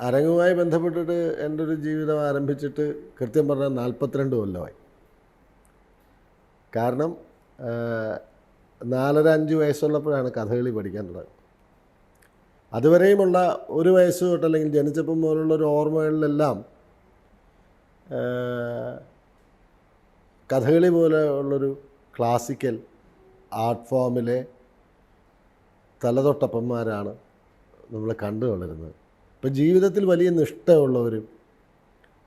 അരങ്ങുമായി ബന്ധപ്പെട്ടിട്ട് എന്റെ ഒരു ജീവിതം ആരംഭിച്ചിട്ട് കൃത്യം പറഞ്ഞാൽ നാൽപ്പത്തിരണ്ട് കൊല്ലമായി. കാരണം നാലര അഞ്ച് വയസ്സുള്ളപ്പോഴാണ് കഥകളി പഠിക്കാൻ തുടങ്ങുന്നത്. അതുവരെയുമുള്ള ഒരു വയസ്സ് തൊട്ട് അല്ലെങ്കിൽ ജനിച്ചപ്പം മുതലുള്ള ഒരു ഓർമ്മകളിലെല്ലാം കഥകളി പോലെ ഉള്ളൊരു ക്ലാസിക്കൽ ആർട്ട് ഫോമിലെ തലതൊട്ടപ്പന്മാരാണ് നമ്മൾ കണ്ടു വളരുന്നത് ഇപ്പം ജീവിതത്തിൽ വലിയ നിഷ്ഠയുള്ളവരും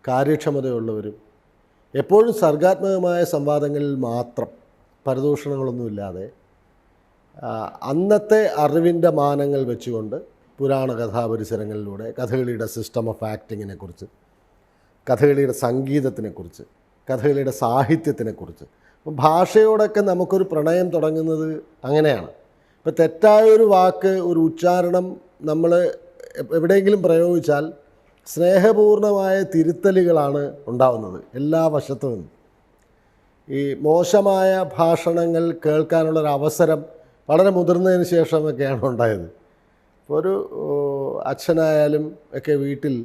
കാര്യക്ഷമതയുള്ളവരും എപ്പോഴും സർഗാത്മകമായ സംവാദങ്ങളിൽ മാത്രം പരദൂഷണങ്ങളൊന്നുമില്ലാതെ അന്നത്തെ അറിവിന്റെ മാനങ്ങൾ വെച്ചുകൊണ്ട് പുരാണ കഥാപരിസരങ്ങളിലൂടെ കഥകളിയുടെ സിസ്റ്റം ഓഫ് ആക്ടിങ്ങിനെ കുറിച്ച് കഥകളിയുടെ സംഗീതത്തിനെക്കുറിച്ച് കഥകളിയുടെ സാഹിത്യത്തിനെക്കുറിച്ച് അപ്പം ഭാഷയോടൊക്കെ നമുക്കൊരു പ്രണയം തുടങ്ങുന്നത് അങ്ങനെയാണ്. ഇപ്പം തെറ്റായ ഒരു വാക്ക് ഒരു ഉച്ചാരണം നമ്മൾ എവിടെയെങ്കിലും പ്രയോഗിച്ചാൽ സ്നേഹപൂർണമായ തിരുത്തലുകളാണ് ഉണ്ടാവുന്നത് എല്ലാ വശത്തു നിന്നും. ഈ മോശമായ ഭാഷണങ്ങൾ കേൾക്കാനുള്ളൊരു അവസരം വളരെ മുതിർന്നതിന് ശേഷമൊക്കെയാണ് ഉണ്ടായത്. ഇപ്പോൾ ഒരു അച്ഛനായാലും ഒക്കെ വീട്ടിൽ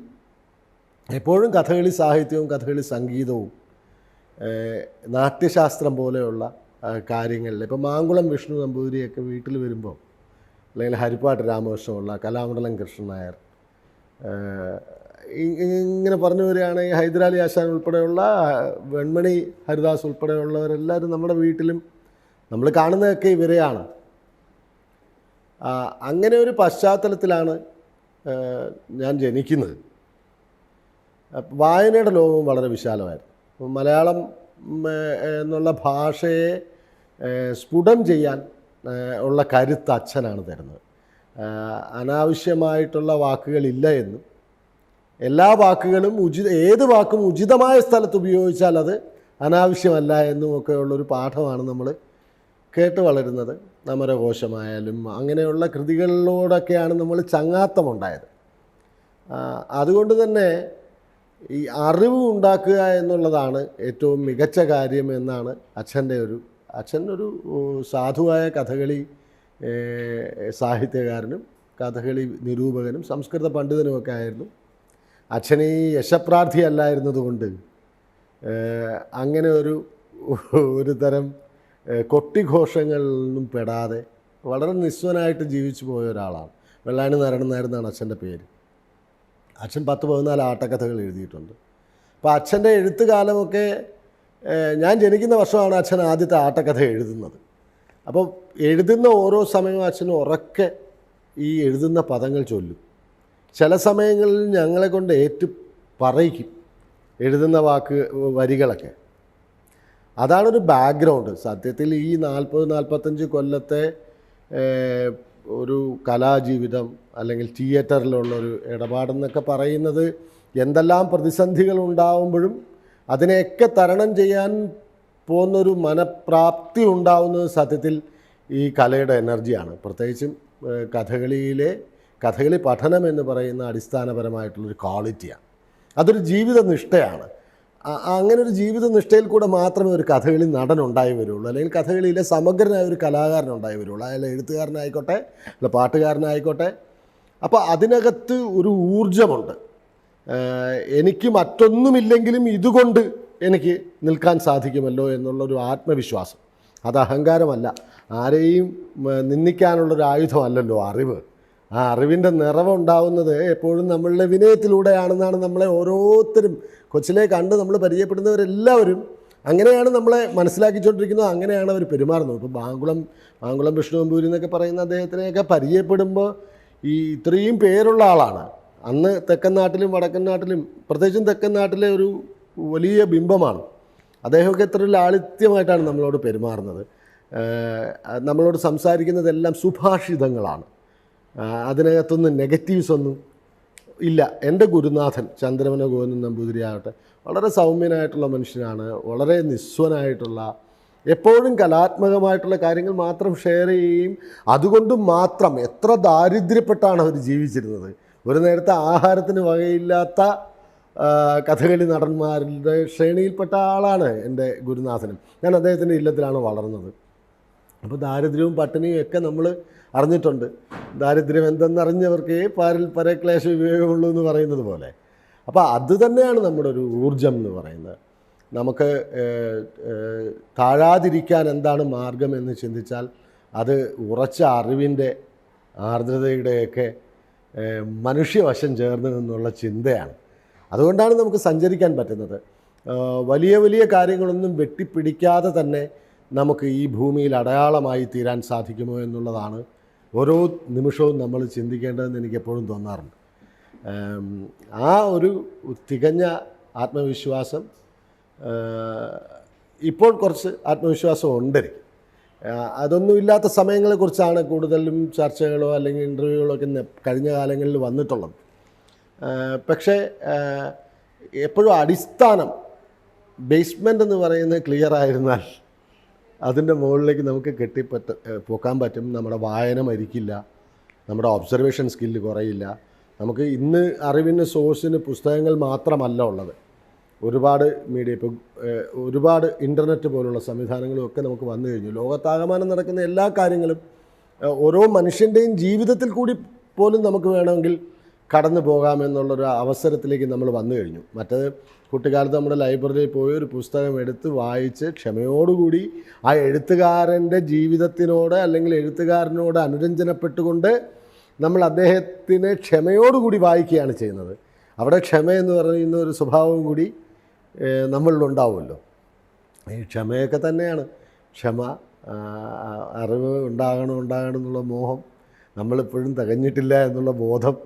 എപ്പോഴും കഥകളി സാഹിത്യവും കഥകളി സംഗീതവും നാട്യശാസ്ത്രം പോലെയുള്ള കാര്യങ്ങളിൽ ഇപ്പോൾ മാങ്കുളം വിഷ്ണു നമ്പൂതിരിയൊക്കെ വീട്ടിൽ വരുമ്പോൾ അല്ലെങ്കിൽ ഹരിപ്പാട്ട് രാമകൃഷ്ണമുള്ള കലാമണ്ഡലം കൃഷ്ണൻ നായർ. ഇങ്ങനെ പറഞ്ഞു വരികയാണെങ്കിൽ ഹൈദരാലി ആശാൻ ഉൾപ്പെടെയുള്ള വെൺമണി ഹരിദാസ് ഉൾപ്പെടെയുള്ളവരെല്ലാവരും നമ്മുടെ വീട്ടിലും നമ്മൾ കാണുന്നതൊക്കെ ഇവരെയാണ്. അങ്ങനെ ഒരു പശ്ചാത്തലത്തിലാണ് ഞാൻ ജനിക്കുന്നത്. വായനയുടെ ലോകവും വളരെ വിശാലമായിരുന്നു. മലയാളം എന്നുള്ള ഭാഷയെ സ്ഫുടം ചെയ്യാൻ ഉള്ള കരുത്ത് അച്ഛനാണ് തരുന്നത്. അനാവശ്യമായിട്ടുള്ള വാക്കുകളില്ല എന്നും എല്ലാ വാക്കുകളും ഉചിത ഏത് വാക്കും ഉചിതമായ സ്ഥലത്ത് ഉപയോഗിച്ചാൽ അത് അനാവശ്യമല്ല എന്നും ഒക്കെ ഉള്ളൊരു പാഠമാണ് നമ്മൾ കേട്ട് വളരുന്നത്. നമരകോശമായാലും അങ്ങനെയുള്ള കൃതികളിലൂടെയൊക്കെയാണ് നമ്മൾ ചങ്ങാത്തമുണ്ടായത്. അതുകൊണ്ട് തന്നെ ഈ അറിവ് ഉണ്ടാക്കുക എന്നുള്ളതാണ് ഏറ്റവും മികച്ച കാര്യം എന്നാണ് അച്ഛന്റെ ഒരു അച്ഛൻ ഒരു സാധുവായ കഥകളി സാഹിത്യകാരനും കഥകളി നിരൂപകനും സംസ്കൃത പണ്ഡിതനുമൊക്കെ ആയിരുന്നു. അച്ഛൻ ഈ യശപ്രാർത്ഥി അല്ലായിരുന്നതുകൊണ്ട് അങ്ങനെ ഒരു ഒരു തരം കൊട്ടിഘോഷങ്ങളിലൊന്നും പെടാതെ വളരെ നിസ്വനായിട്ട് ജീവിച്ചു പോയ ഒരാളാണ്. വെള്ളാണി നാരായണൻ നായർ എന്നാണ് അച്ഛന്റെ പേര്. അച്ഛൻ പത്ത് പതിനാല് ആട്ടക്കഥകൾ എഴുതിയിട്ടുണ്ട്. അപ്പോൾ അച്ഛന്റെ എഴുത്ത് കാലമൊക്കെ ഏഹ്, ഞാൻ ജനിക്കുന്ന വർഷമാണ് അച്ഛൻ ആദ്യത്തെ ആട്ടക്കഥ എഴുതുന്നത്. അപ്പോൾ എഴുതുന്ന ഓരോ സമയവും അച്ഛൻ ഉറക്കെ ഈ എഴുതുന്ന പദങ്ങൾ ചൊല്ലും. ചില സമയങ്ങളിൽ ഞങ്ങളെ കൊണ്ട് ഏറ്റു പറയിക്കും എഴുതുന്ന വാക്ക് വരികളൊക്കെ. അതാണൊരു ബാക്ക്ഗ്രൗണ്ട് സത്യത്തിൽ ഈ നാൽപ്പത് നാൽപ്പത്തഞ്ച് കൊല്ലത്തെ ഒരു കലാജീവിതം അല്ലെങ്കിൽ തിയേറ്ററിലുള്ള ഒരു ഇടപാടെന്നൊക്കെ പറയുന്നത് എന്തെല്ലാം പ്രതിസന്ധികൾ ഉണ്ടാവുമ്പോഴും അതിനെയൊക്കെ തരണം ചെയ്യാൻ പോകുന്നൊരു മനപ്രാപ്തി ഉണ്ടാവുന്നത് സത്യത്തിൽ ഈ കലയുടെ എനർജിയാണ്. പ്രത്യേകിച്ചും കഥകളിയിലെ കഥകളി പഠനം എന്ന് പറയുന്ന അടിസ്ഥാനപരമായിട്ടുള്ളൊരു ക്വാളിറ്റിയാണ്. അതൊരു ജീവിത നിഷ്ഠയാണ് അങ്ങനെ ഒരു ജീവിത നിഷ്ഠയിൽ കൂടെ മാത്രമേ ഒരു കഥകളി നടൻ ഉണ്ടായി വരുള്ളൂ. അല്ലെങ്കിൽ കഥകളിയിലെ സമഗ്രനായ ഒരു കലാകാരൻ ഉണ്ടായി വരുള്ളൂ. അയാൾ എഴുത്തുകാരനായിക്കോട്ടെ അല്ല പാട്ടുകാരനായിക്കോട്ടെ. അപ്പോൾ അതിനകത്ത് ഒരു ഊർജമുണ്ട് എനിക്ക് മറ്റൊന്നുമില്ലെങ്കിലും ഇതുകൊണ്ട് എനിക്ക് നിൽക്കാൻ സാധിക്കുമല്ലോ എന്നുള്ളൊരു ആത്മവിശ്വാസം. അത് അഹങ്കാരമല്ല. ആരെയും നിന്ദിക്കാനുള്ളൊരു ആയുധമല്ലല്ലോ അറിവ്. ആ അറിവിന്റെ നിറവുണ്ടാവുന്നത് എപ്പോഴും നമ്മളുടെ വിനയത്തിലൂടെയാണെന്നാണ് നമ്മളെ ഓരോരുത്തരും. കൊച്ചിലെ കണ്ട് നമ്മൾ പരിചയപ്പെടുന്നവരെല്ലാവരും അങ്ങനെയാണ് നമ്മളെ മനസ്സിലാക്കിച്ചോണ്ടിരിക്കുന്നത്. അങ്ങനെയാണ് അവർ പെരുമാറുന്നത്. ഇപ്പോൾ മാങ്കുളം മാങ്കുളം വിഷ്ണുവമ്പൂരി എന്നൊക്കെ പറയുന്ന അദ്ദേഹത്തിനെയൊക്കെ പരിചയപ്പെടുമ്പോൾ ഈ ഇത്രയും പേരുള്ള ആളാണ്. അന്ന് തെക്കൻ നാട്ടിലും വടക്കൻ നാട്ടിലും പ്രത്യേകിച്ചും തെക്കൻ നാട്ടിലെ ഒരു വലിയ ബിംബമാണ്. അദ്ദേഹമൊക്കെ എത്ര ലാളിത്യമായിട്ടാണ് നമ്മളോട് പെരുമാറുന്നത്. നമ്മളോട് സംസാരിക്കുന്നതെല്ലാം സുഭാഷിതങ്ങളാണ്. അതിനകത്തൊന്നും നെഗറ്റീവ്സ് ഒന്നും ഇല്ല. എന്റെ ഗുരുനാഥൻ ചന്ദ്രമന ഗോവിന്ദൻ നമ്പൂതിരി ആകട്ടെ വളരെ സൗമ്യനായിട്ടുള്ള മനുഷ്യനാണ് വളരെ നിസ്വനായിട്ടുള്ള എപ്പോഴും കലാത്മകമായിട്ടുള്ള കാര്യങ്ങൾ മാത്രം ഷെയർ ചെയ്യുകയും അതുകൊണ്ട് മാത്രം എത്ര ദാരിദ്ര്യപ്പെട്ടാണ് അവർ ജീവിച്ചിരുന്നത്. ഒരു നേരത്തെ ആഹാരത്തിന് വകയില്ലാത്ത കഥകളി നടന്മാരുടെ ശ്രേണിയിൽപ്പെട്ട ആളാണ് എന്റെ ഗുരുനാഥനും. ഞാൻ അദ്ദേഹത്തിന്റെ ഇല്ലത്തിലാണ് വളർന്നത്. അപ്പോൾ ദാരിദ്ര്യവും പട്ടിണിയും ഒക്കെ നമ്മൾ അറിഞ്ഞിട്ടുണ്ട്. ദാരിദ്ര്യം എന്തെന്നറിഞ്ഞവർക്കേ പാരിൽ പരക്ലേശ വിവേകമുള്ളൂ എന്ന് പറയുന്നത് പോലെ. അപ്പോൾ അത് തന്നെയാണ് നമ്മുടെ ഒരു ഊർജം എന്ന് പറയുന്നത്. നമുക്ക് താഴാതിരിക്കാൻ എന്താണ് മാർഗം എന്ന് ചിന്തിച്ചാൽ അത് ഉറച്ച അറിവിന്റെ ആർദ്രതയുടെയൊക്കെ മനുഷ്യവശം ചേർന്ന് നിന്നുള്ള ചിന്തയാണ്. അതുകൊണ്ടാണ് നമുക്ക് സഞ്ചരിക്കാൻ പറ്റുന്നത്. വലിയ വലിയ കാര്യങ്ങളൊന്നും വെട്ടിപ്പിടിക്കാതെ തന്നെ നമുക്ക് ഈ ഭൂമിയിൽ അടയാളമായി തീരാൻ സാധിക്കുമോ എന്നുള്ളതാണ് ഓരോ നിമിഷവും നമ്മൾ ചിന്തിക്കേണ്ടതെന്ന് എനിക്ക് എപ്പോഴും തോന്നാറുണ്ട് ആ ഒരു തികഞ്ഞ ആത്മവിശ്വാസം ഇപ്പോൾ കുറച്ച് ആത്മവിശ്വാസം ഉണ്ട് അതൊന്നുമില്ലാത്ത സമയങ്ങളെക്കുറിച്ചാണ് കൂടുതലും ചർച്ചകളോ അല്ലെങ്കിൽ ഇന്റർവ്യൂകളോ ഒക്കെ കഴിഞ്ഞ കാലങ്ങളിൽ വന്നിട്ടുള്ളത്. പക്ഷേ എപ്പോഴും അടിസ്ഥാനം ബേസ്മെന്റ് എന്ന് പറയുന്നത് ക്ലിയർ ആയിരുന്നാൽ അതിന്റെ മുകളിലേക്ക് നമുക്ക് കെട്ടിപ്പറ്റ പോക്കാൻ പറ്റും. നമ്മുടെ വായന മരിക്കില്ല. നമ്മുടെ ഒബ്സർവേഷൻ സ്കില്ല് കുറയില്ല. നമുക്ക് ഇന്ന് അറിവിന് സോഴ്സിന് പുസ്തകങ്ങൾ മാത്രമല്ല ഉള്ളത്. ഒരുപാട് മീഡിയ ഇപ്പോൾ ഒരുപാട് ഇന്റർനെറ്റ് പോലുള്ള സംവിധാനങ്ങളും ഒക്കെ നമുക്ക് വന്നു കഴിഞ്ഞു. ലോകത്താകമാനം നടക്കുന്ന എല്ലാ കാര്യങ്ങളും ഓരോ മനുഷ്യന്റെയും ജീവിതത്തിൽ കൂടി പോലും നമുക്ക് വേണമെങ്കിൽ കടന്നു പോകാമെന്നുള്ളൊരു അവസരത്തിലേക്ക് നമ്മൾ വന്നു കഴിഞ്ഞു. മറ്റേത് കുട്ടിക്കാലത്ത് നമ്മുടെ ലൈബ്രറിയിൽ പോയി ഒരു പുസ്തകം എടുത്ത് വായിച്ച് ക്ഷമയോടുകൂടി ആ എഴുത്തുകാരന്റെ ജീവിതത്തിനോട് അല്ലെങ്കിൽ എഴുത്തുകാരനോട് അനുരഞ്ജനപ്പെട്ടുകൊണ്ട് നമ്മൾ അദ്ദേഹത്തിനെ ക്ഷമയോടുകൂടി വായിക്കുകയാണ് ചെയ്യുന്നത്. അവിടെ ക്ഷമ എന്ന് പറയുന്ന ഒരു സ്വഭാവം കൂടി നമ്മളിലുണ്ടാവുമല്ലോ ഈ ക്ഷമയൊക്കെ തന്നെയാണ്. ക്ഷമ അറിവ് ഉണ്ടാകണം ഉണ്ടാകണം എന്നുള്ള മോഹം നമ്മളിപ്പോഴും തികഞ്ഞിട്ടില്ല എന്നുള്ള ബോധം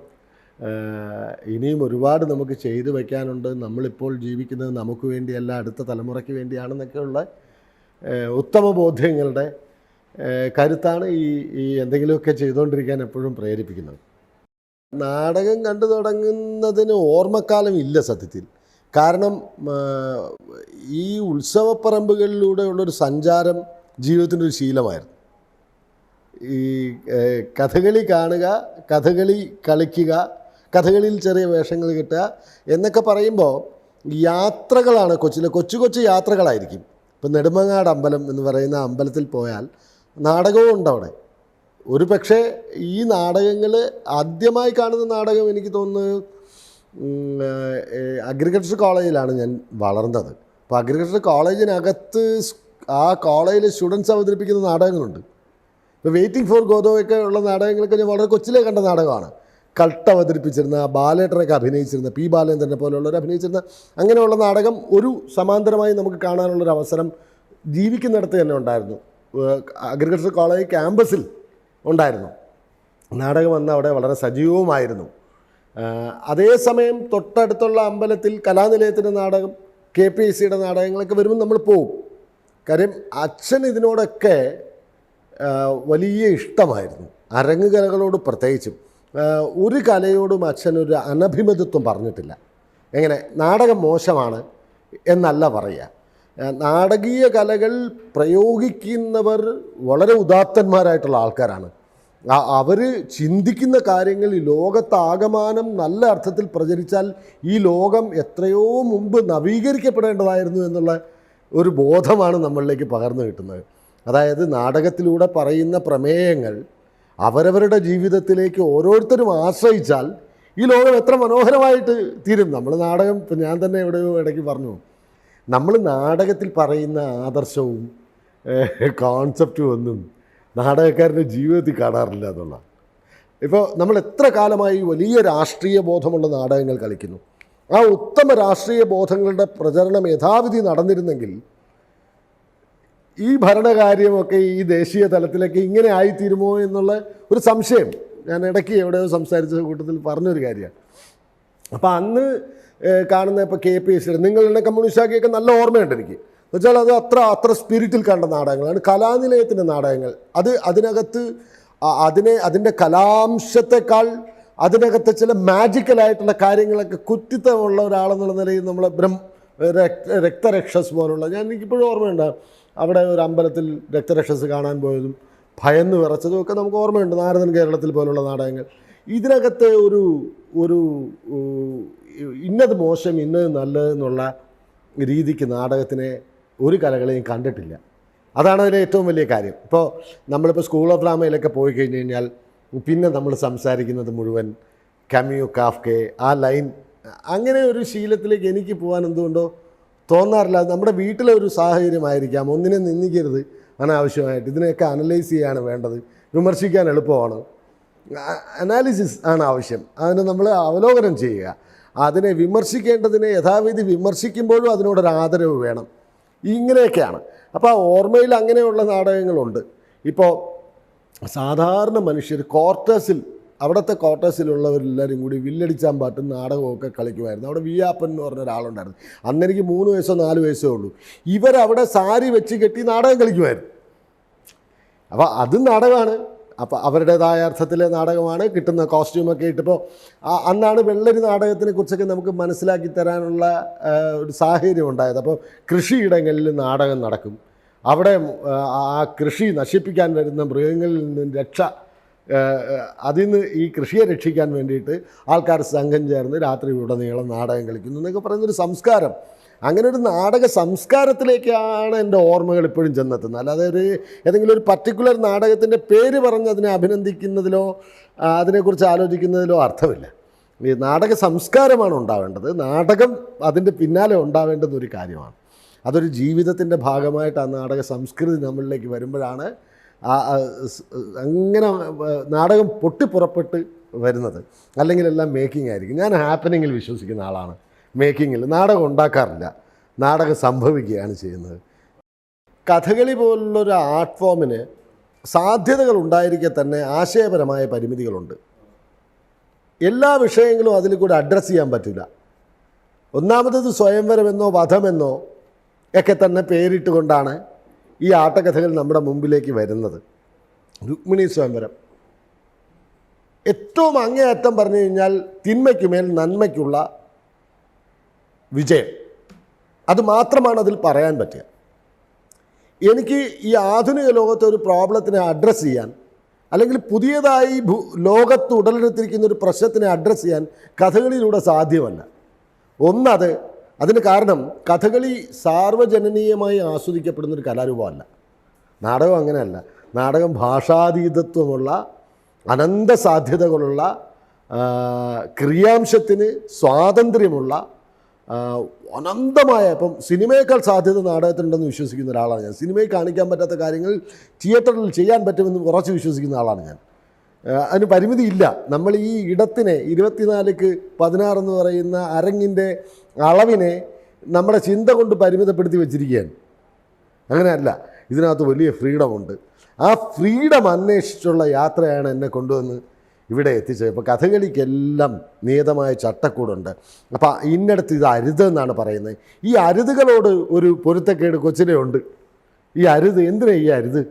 ഇനിയും ഒരുപാട് നമുക്ക് ചെയ്തു വയ്ക്കാനുണ്ട്. നമ്മളിപ്പോൾ ജീവിക്കുന്നത് നമുക്ക് വേണ്ടിയല്ല അടുത്ത തലമുറയ്ക്ക് വേണ്ടിയാണെന്നൊക്കെയുള്ള ഉത്തമ ബോധ്യങ്ങളുടെ കരുത്താണ് ഈ ഈ എന്തെങ്കിലുമൊക്കെ ചെയ്തുകൊണ്ടിരിക്കാൻ എപ്പോഴും പ്രേരിപ്പിക്കുന്നത്. നാടകം കണ്ടു തുടങ്ങുന്നതിന് ഓർമ്മക്കാലം ഇല്ല സത്യത്തിൽ. കാരണം ഈ ഉത്സവപ്പറമ്പുകളിലൂടെയുള്ളൊരു സഞ്ചാരം ജീവിതത്തിന്റെ ഒരു ശീലമായിരുന്നു. ഈ കഥകളി കാണുക കഥകളി കളിക്കുക കഥകളിയിൽ ചെറിയ വേഷങ്ങൾ കിട്ടുക എന്നൊക്കെ പറയുമ്പോൾ യാത്രകളാണ് കൊച്ചിലെ കൊച്ചു കൊച്ചു യാത്രകളായിരിക്കും. ഇപ്പം നെടുമങ്ങാട് അമ്പലം എന്ന് പറയുന്ന അമ്പലത്തിൽ പോയാൽ നാടകവും ഉണ്ട് അവിടെ. ഒരു പക്ഷേ ഈ നാടകങ്ങൾ ആദ്യമായി കാണുന്ന നാടകം എനിക്ക് തോന്നുന്നത് അഗ്രികൾച്ചർ കോളേജിലാണ് ഞാൻ വളർന്നത്. അപ്പോൾ അഗ്രികൾച്ചർ കോളേജിനകത്ത് ആ കോളേജിലെ സ്റ്റുഡൻസ് അവതരിപ്പിക്കുന്ന നാടകങ്ങളുണ്ട്. ഇപ്പോൾ വെയിറ്റിംഗ് ഫോർ ഗോദോയൊക്കെ ഉള്ള നാടകങ്ങളൊക്കെ ഞാൻ വളരെ കൊച്ചിലെ കണ്ട നാടകമാണ്. കൾട്ട് അവതരിപ്പിച്ചിരുന്ന ബാലേട്ടനൊക്കെ അഭിനയിച്ചിരുന്ന പി ബാലേന്ദ്രനെ പോലെയുള്ളവർ അഭിനയിച്ചിരുന്ന അങ്ങനെയുള്ള നാടകം ഒരു സമാന്തരമായി നമുക്ക് കാണാനുള്ളൊരു അവസരം ജീവിക്കുന്നിടത്ത് തന്നെ ഉണ്ടായിരുന്നു. അഗ്രികൾച്ചർ കോളേജ് ക്യാമ്പസിൽ ഉണ്ടായിരുന്നു. നാടകം അന്ന് അവിടെ വളരെ സജീവമായിരുന്നു ആ, അതേസമയം തൊട്ടടുത്തുള്ള അമ്പലത്തിൽ കലാനിലയത്തിന്റെ നാടകം കെ പി എസ് സിയുടെ നാടകങ്ങളൊക്കെ വരുമ്പോൾ നമ്മൾ പോവും. കാര്യം അച്ഛൻ ഇതിനോടൊക്കെ വലിയ ഇഷ്ടമായിരുന്നു. അരങ്ങുകലകളോട് പ്രത്യേകിച്ചും. ആ, ഒരു കലയോടും ഒരു അനഭിമതത്വം പറഞ്ഞിട്ടില്ല. എങ്ങനെ? നാടകം മോശമാണ് എന്നല്ല പറയുക. നാടകീയ കലകൾ പ്രയോഗിക്കുന്നവർ വളരെ ഉദാത്തന്മാരായിട്ടുള്ള ആൾക്കാരാണ്. അവർ ചിന്തിക്കുന്ന കാര്യങ്ങൾ ഈ ലോകത്താകമാനം നല്ല അർത്ഥത്തിൽ പ്രചരിച്ചാൽ ഈ ലോകം എത്രയോ മുമ്പ് നവീകരിക്കപ്പെടേണ്ടതായിരുന്നു എന്നുള്ള ഒരു ബോധമാണ് നമ്മളിലേക്ക് പകർന്നു കിട്ടുന്നത്. അതായത് നാടകത്തിലൂടെ പറയുന്ന പ്രമേയങ്ങൾ അവരവരുടെ ജീവിതത്തിലേക്ക് ഓരോരുത്തരും ആശ്രയിച്ചാൽ ഈ ലോകം എത്ര മനോഹരമായിട്ട് തീരും. നമ്മൾ നാടകം ഞാൻ തന്നെ എവിടെയോ ഇടയ്ക്ക് പറഞ്ഞു. നമ്മൾ നാടകത്തിൽ പറയുന്ന ആദർശവും കോൺസെപ്റ്റും ഒന്നും നാടകക്കാരന്റെ ജീവിതത്തിൽ കാണാറില്ല എന്നുള്ള. ഇപ്പോൾ നമ്മൾ എത്ര കാലമായി വലിയ രാഷ്ട്രീയ ബോധമുള്ള നാടകങ്ങൾ കളിക്കുന്നു. ആ ഉത്തമ രാഷ്ട്രീയ ബോധങ്ങളുടെ പ്രചരണം യഥാവിധി നടന്നിരുന്നെങ്കിൽ ഈ ഭരണകാര്യമൊക്കെ ഈ ദേശീയ തലത്തിലൊക്കെ ഇങ്ങനെ ആയിത്തീരുമോ എന്നുള്ള ഒരു സംശയം ഞാൻ ഇടയ്ക്ക് എവിടെയോ സംസാരിച്ച കൂട്ടത്തിൽ പറഞ്ഞൊരു കാര്യമാണ്. അപ്പോൾ അന്ന് കാണുന്ന ഇപ്പോൾ കെ പി എസ് സിയുടെ നിങ്ങളുടെ കമ്മ്യൂണിസ്റ്റാക്കിയൊക്കെ നല്ല ഓർമ്മയുണ്ട് എനിക്ക്. എന്നുവെച്ചാൽ അത് അത്ര അത്ര സ്പിരിറ്റിൽ കണ്ട നാടകങ്ങളാണ്. കലാനിലയത്തിന്റെ നാടകങ്ങൾ. അത് അതിനകത്ത് അതിനെ അതിന്റെ കലാംശത്തെക്കാൾ അതിനകത്ത് ചില മാജിക്കലായിട്ടുള്ള കാര്യങ്ങളൊക്കെ കുറ്റിത്തമുള്ള ഒരാളെന്നുള്ള നിലയിൽ നമ്മൾ ബ്രഹ്മ രക്ത രക്തരക്ഷസ് പോലുള്ള ഞാൻ എനിക്കിപ്പോഴും ഓർമ്മയുണ്ട്. അവിടെ ഒരു അമ്പലത്തിൽ രക്തരക്ഷസ് കാണാൻ പോയതും ഭയന്ന് വിറച്ചതും ഒക്കെ നമുക്ക് ഓർമ്മയുണ്ട്. നാരദൻ കേരളത്തിൽ പോലുള്ള നാടകങ്ങൾ. ഇതിനകത്തെ ഒരു ഒരു ഇന്നത് മോശം ഇന്നത് നല്ലതെന്നുള്ള രീതിക്ക് നാടകത്തിനെ ഒരു കലകളെയും കണ്ടിട്ടില്ല. അതാണ് അതിലെ ഏറ്റവും വലിയ കാര്യം. ഇപ്പോൾ നമ്മളിപ്പോൾ സ്കൂൾ ഓഫ് ഡ്രാമയിലൊക്കെ പോയി കഴിഞ്ഞ് കഴിഞ്ഞാൽ പിന്നെ നമ്മൾ സംസാരിക്കുന്നത് മുഴുവൻ കമ്യു കാഫ്കെ ആ ലൈൻ അങ്ങനെ ഒരു ശീലത്തിലേക്ക് എനിക്ക് പോകാൻ എന്തുകൊണ്ടോ തോന്നാറില്ല. നമ്മുടെ വീട്ടിലെ ഒരു സാഹചര്യമായിരിക്കാം. ഒന്നിനെ നിന്ദിക്കരുത് അനാവശ്യമായിട്ട്. ഇതിനെയൊക്കെ അനലൈസ് ചെയ്യാണ് വേണ്ടത്. വിമർശിക്കാൻ എളുപ്പമാണ്. അനാലിസിസ് ആണ് ആവശ്യം. അതിന് നമ്മൾ അവലോകനം ചെയ്യുക. അതിനെ വിമർശിക്കേണ്ടതിനെ യഥാവിധി വിമർശിക്കുമ്പോഴും അതിനോടൊരു ആദരവ് വേണം. ഇങ്ങനെയൊക്കെയാണ്. അപ്പോൾ ആ ഓർമ്മയിൽ അങ്ങനെയുള്ള നാടകങ്ങളുണ്ട്. ഇപ്പോൾ സാധാരണ മനുഷ്യർ ക്വാർട്ടേഴ്സിൽ അവിടുത്തെ ക്വാർട്ടേഴ്സിലുള്ളവരെല്ലാവരും കൂടി വില്ലടിച്ചാൻ പാട്ടും നാടകമൊക്കെ കളിക്കുമായിരുന്നു. അവിടെ വിയാപ്പൻ എന്ന് പറഞ്ഞ ഒരാളുണ്ടായിരുന്നു. അന്ന് എനിക്ക് മൂന്ന് വയസ്സോ നാല് വയസ്സേ ഉള്ളൂ. ഇവരവിടെ സാരി വെച്ച് കെട്ടി നാടകം കളിക്കുമായിരുന്നു. അപ്പോൾ അതും നാടകമാണ്. അപ്പോൾ അവരുടേതായ അർത്ഥത്തിലെ നാടകമാണ്. കിട്ടുന്ന കോസ്റ്റ്യൂമൊക്കെ ഇട്ടിപ്പോൾ അന്നാണ് വെള്ളരി നാടകത്തിനെ കുറിച്ചൊക്കെ നമുക്ക് മനസ്സിലാക്കി തരാനുള്ള ഒരു സാഹചര്യം ഉണ്ടായത്. അപ്പോൾ കൃഷിയിടങ്ങളിൽ നാടകം നടക്കും. അവിടെ ആ, കൃഷി നശിപ്പിക്കാൻ വരുന്ന മൃഗങ്ങളിൽ നിന്നും രക്ഷ അതിൽ നിന്ന് ഈ കൃഷിയെ രക്ഷിക്കാൻ വേണ്ടിയിട്ട് ആൾക്കാർ സംഘം ചേർന്ന് രാത്രി ഉടനീളം നാടകം കളിക്കുന്നു എന്നൊക്കെ പറയുന്നൊരു സംസ്കാരം. അങ്ങനെ ഒരു നാടക സംസ്കാരത്തിലേക്കാണ് എന്റെ ഓർമ്മകൾ ഇപ്പോഴും ചെന്നെത്തുന്നത്. അല്ലാതെ ഒരു ഏതെങ്കിലും ഒരു പർട്ടിക്കുലർ നാടകത്തിന്റെ പേര് പറഞ്ഞ് അതിനെ അഭിനന്ദിക്കുന്നതിലോ അതിനെക്കുറിച്ച് ആലോചിക്കുന്നതിലോ അർത്ഥമില്ല. ഈ നാടക സംസ്കാരമാണ് ഉണ്ടാവേണ്ടത്. നാടകം അതിന്റെ പിന്നാലെ ഉണ്ടാവേണ്ടത് ഒരു കാര്യമാണ്. അതൊരു ജീവിതത്തിന്റെ ഭാഗമായിട്ട് ആ നാടക സംസ്കൃതി നമ്മളിലേക്ക് വരുമ്പോഴാണ് അങ്ങനെ നാടകം പൊട്ടിപ്പുറപ്പെട്ട് വരുന്നത്. അല്ലെങ്കിൽ എല്ലാം മേക്കിംഗ് ആയിരിക്കും. ഞാൻ ഹാപ്പനിങ്ങിൽ വിശ്വസിക്കുന്ന ആളാണ്. മേക്കിങ്ങിൽ നാടകം ഉണ്ടാക്കാറില്ല. നാടകം സംഭവിക്കുകയാണ് ചെയ്യുന്നത്. കഥകളി പോലുള്ളൊരു ആർട്ട് ഫോമിന് സാധ്യതകൾ ഉണ്ടായിരിക്കെ തന്നെ ആശയപരമായ പരിമിതികളുണ്ട്. എല്ലാ വിഷയങ്ങളും അതിൽ കൂടെ അഡ്രസ്സ് ചെയ്യാൻ പറ്റില്ല. ഒന്നാമത്തത് സ്വയംവരമെന്നോ വധമെന്നോ ഒക്കെ തന്നെ പേരിട്ടുകൊണ്ടാണ് ഈ ആട്ടകഥകൾ നമ്മുടെ മുമ്പിലേക്ക് വരുന്നത്. രുക്മിണി സ്വയംവരം. ഏറ്റവും അങ്ങേയറ്റം പറഞ്ഞു കഴിഞ്ഞാൽ തിന്മയ്ക്കുമേൽ നന്മയ്ക്കുള്ള വിജയം. അത് മാത്രമാണ് അതിൽ പറയാൻ പറ്റുക. എനിക്ക് ഈ ആധുനിക ലോകത്തെ ഒരു പ്രോബ്ലത്തിനെ അഡ്രസ്സ് ചെയ്യാൻ അല്ലെങ്കിൽ പുതിയതായി ഭൂ ലോകത്ത് ഉടലെടുത്തിരിക്കുന്ന ഒരു പ്രശ്നത്തിനെ അഡ്രസ്സ് ചെയ്യാൻ കഥകളിയിലൂടെ സാധ്യമല്ല. ഒന്നത് അതിന് കാരണം കഥകളി സാർവജനീയമായി ആസ്വദിക്കപ്പെടുന്ന ഒരു കലാരൂപമല്ല. നാടകം അങ്ങനെയല്ല. നാടകം ഭാഷാതീതത്വമുള്ള അനന്ത സാധ്യതകളുള്ള ക്രിയാംശത്തിന് സ്വാതന്ത്ര്യമുള്ള അനന്തമായ ഇപ്പം സിനിമയേക്കാൾ സാധ്യത നാടകത്തിനുണ്ടെന്ന് വിശ്വസിക്കുന്ന ഒരാളാണ് ഞാൻ. സിനിമയിൽ കാണിക്കാൻ പറ്റാത്ത കാര്യങ്ങൾ തിയേറ്ററിൽ ചെയ്യാൻ പറ്റുമെന്ന് ഉറച്ച് വിശ്വസിക്കുന്ന ആളാണ് ഞാൻ. അതിന് പരിമിതിയില്ല. നമ്മൾ ഈ ഇടത്തിനെ ഇരുപത്തിനാലിക്ക് പതിനാറെന്ന് പറയുന്ന അരങ്ങിന്റെ അളവിനെ നമ്മുടെ ചിന്ത കൊണ്ട് പരിമിതപ്പെടുത്തി വെച്ചിരിക്കുകയാണ്. അങ്ങനെയല്ല ഇതിനകത്ത് വലിയ ഫ്രീഡമുണ്ട്. ആ ഫ്രീഡം അന്വേഷിച്ചുള്ള യാത്രയാണ് എന്നെ കൊണ്ടുവന്ന് ഇവിടെ എത്തിച്ചത്. ഇപ്പോൾ കഥകളിക്കെല്ലാം നിയതമായ ചട്ടക്കൂടുണ്ട്. അപ്പോൾ ഇന്നടത്ത് ഇത് അരുത് എന്നാണ് പറയുന്നത്. ഈ അരുതുകളോട് ഒരു പൊരുത്തക്കേട് കൊച്ചിനെ ഉണ്ട്. ഈ അരുത് എന്തിനാ ഈ അരുത്?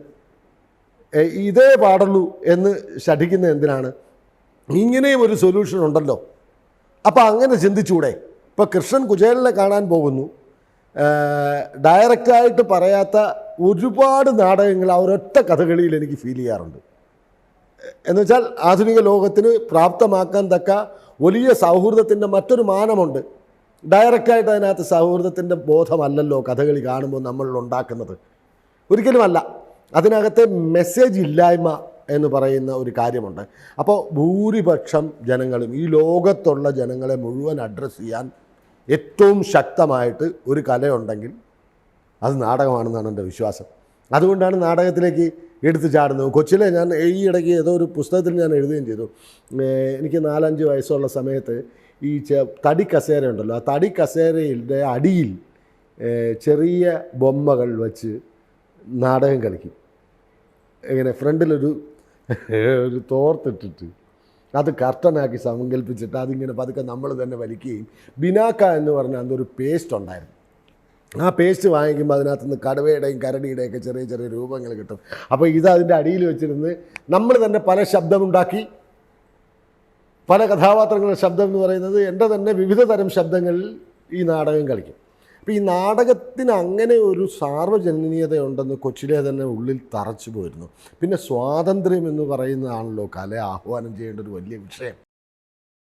ഇതേ പാടുള്ളൂ എന്ന് ശഠിക്കുന്നത് എന്തിനാണ്? ഇങ്ങനെയും ഒരു സൊല്യൂഷൻ ഉണ്ടല്ലോ. അപ്പോൾ അങ്ങനെ ചിന്തിച്ചൂടെ? ഇപ്പോൾ കൃഷ്ണൻ കുചേലനെ കാണാൻ പോകുന്നു. ഡയറക്റ്റായിട്ട് പറയാത്ത ഒരുപാട് നാടകങ്ങൾ ആ ഒരൊറ്റ കഥകളിയിൽ എനിക്ക് ഫീൽ ചെയ്യാറുണ്ട്. എന്നുവെച്ചാൽ ആധുനിക ലോകത്തിന് പ്രാപ്തമാക്കാൻ തക്ക വലിയ സൗഹൃദത്തിന്റെ മറ്റൊരു മാനമുണ്ട്. ഡയറക്റ്റായിട്ട് അതിനകത്ത് സൗഹൃദത്തിന്റെ ബോധമല്ലല്ലോ കഥകളി കാണുമ്പോൾ നമ്മൾ ഉണ്ടാക്കുന്നത്. ഒരിക്കലുമല്ല. അതിനകത്തെ മെസ്സേജ് ഇല്ലായ്മ എന്ന് പറയുന്ന ഒരു കാര്യമുണ്ട്. അപ്പോൾ ഭൂരിപക്ഷം ജനങ്ങളും ഈ ലോകത്തുള്ള ജനങ്ങളെ മുഴുവൻ അഡ്രസ്സ് ചെയ്യാൻ ഏറ്റവും ശക്തമായിട്ട് ഒരു കലയുണ്ടെങ്കിൽ അത് നാടകമാണെന്നാണ് എന്റെ വിശ്വാസം. അതുകൊണ്ടാണ് നാടകത്തിലേക്ക് എടുത്തു ചാടുന്നത്. കൊച്ചിലെ ഞാൻ ഈ ഇടയ്ക്ക് ഏതോ ഒരു പുസ്തകത്തിൽ ഞാൻ എഴുതുകയും ചെയ്തു. എനിക്ക് നാലഞ്ച് വയസ്സുള്ള സമയത്ത് ഈ തടി കസേര ഉണ്ടല്ലോ ആ തടി കസേരയുടെ അടിയിൽ ചെറിയ ബൊമ്മകൾ വച്ച് നാടകം കളിക്കും. ഇങ്ങനെ ഫ്രണ്ടിലൊരു ഒരു തോർത്തിട്ടിട്ട് അത് കർട്ടനാക്കി സങ്കല്പിച്ചിട്ട് അതിങ്ങനെ പതുക്കെ നമ്മൾ തന്നെ വലിക്കുകയും ബിനാക്ക എന്ന് പറഞ്ഞ അന്നൊരു പേസ്റ്റ് ഉണ്ടായിരുന്നു. ആ പേസ്റ്റ് വാങ്ങിക്കുമ്പോൾ അതിനകത്ത് നിന്ന് കടുവയുടെയും കരടിയുടെയും ഒക്കെ ചെറിയ ചെറിയ രൂപങ്ങൾ കിട്ടും. അപ്പോൾ ഇത് അതിന്റെ അടിയിൽ വെച്ചിരുന്ന് നമ്മൾ തന്നെ പല ശബ്ദമുണ്ടാക്കി. പല കഥാപാത്രങ്ങളുടെ ശബ്ദം എന്ന് പറയുന്നത് എന്റെ തന്നെ വിവിധ തരം ശബ്ദങ്ങളിൽ ഈ നാടകം കളിക്കും. അപ്പോൾ ഈ നാടകത്തിന് അങ്ങനെ ഒരു സാർവജനീയതയുണ്ടെന്ന് കൊച്ചിലെ തന്നെ ഉള്ളിൽ തറച്ചു പോയിരുന്നു പിന്നെ സ്വാതന്ത്ര്യം എന്ന് പറയുന്നതാണല്ലോ കല ആഹ്വാനം ചെയ്യേണ്ട ഒരു വലിയ വിഷയം.